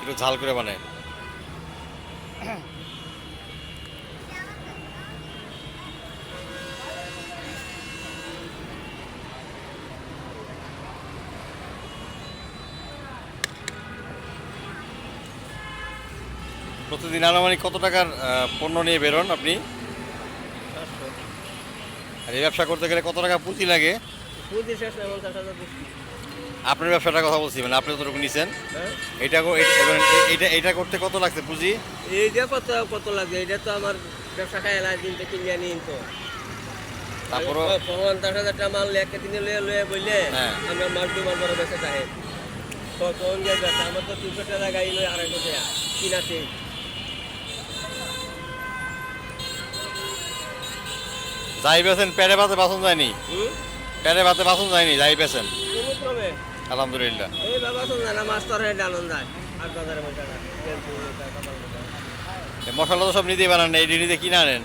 একটু ঝাল করে বানায় প্রতিদিন আনুমানিক কত টাকার পণ্য নিয়ে বেরোন আপনি? আর এই ব্যবসা করতে গেলে কত টাকা পুঁজি লাগে? পুঁজি শেষ না পঞ্চাশ হাজার বেশি। আপনার ব্যবসাটার কথা বলছি মানে আপনি যতটুকু নিছেন হ্যাঁ। এটা কো- এ- এবার এ- এইটা এইটা করতে কত লাগছে পুঁজি? এইটা কত কত লাগবে? এটা তো আমার ব্যবসা খাই এলাই দিনটা কিনে আনি তো। তারপরও পঞ্চাশ হাজার টাকা মাল একটা দিনে লয়ে লয়ে বললে হ্যাঁ। আমরা মাল দু মাল বড় বেঁচে চাহে তো কোন জায়গা আমার তো তিনশো টাকা গাড়ি লয়ে আড়াইশো টাকা কিনাতে যাই বেছেন পেটে ভাতে বাসন যায়নি। হুম? পেটে ভাতে বাসন যায়নি যাই ক্রমে আলহামদুলিল্লাহ। মশলা তো সব নিজেই বানান এই নিজে কিনে আনেন?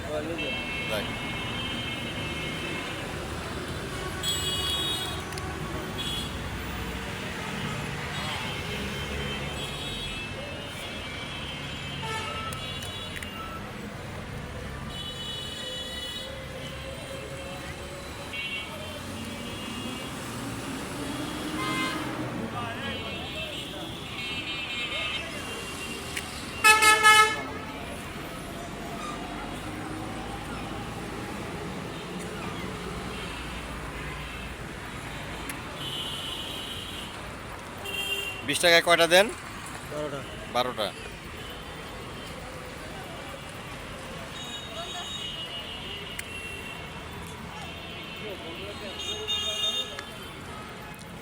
বিশ টাকায় কয়টা দেন বারোটা। বারোটা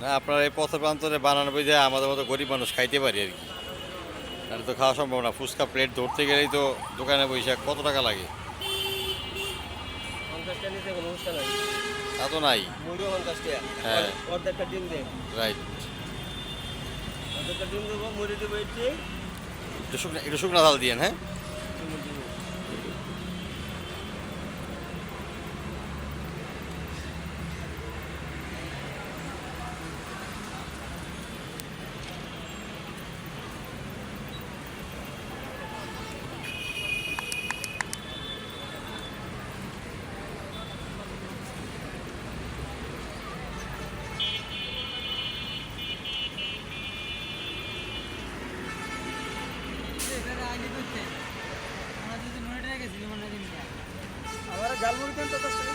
না আপনার এই পথ প্রান্তরে বানানো বুঝে আমাদের মতো গরিব মানুষ খাইতে পারি আর কি আর তো খাওয়া সম্ভব না ফুচকা প্লেট ধরতে গেলেই তো দোকানে বসে কত টাকা লাগে। তা তো নাই। হ্যাঁ। রাইট অর্ধেকটা ডিম দেবো, মুড়ি দেবো একটু। একটু শুকনো একটু শুকনো ঝাল দিয়েন হ্যাঁ আমার দেন তো।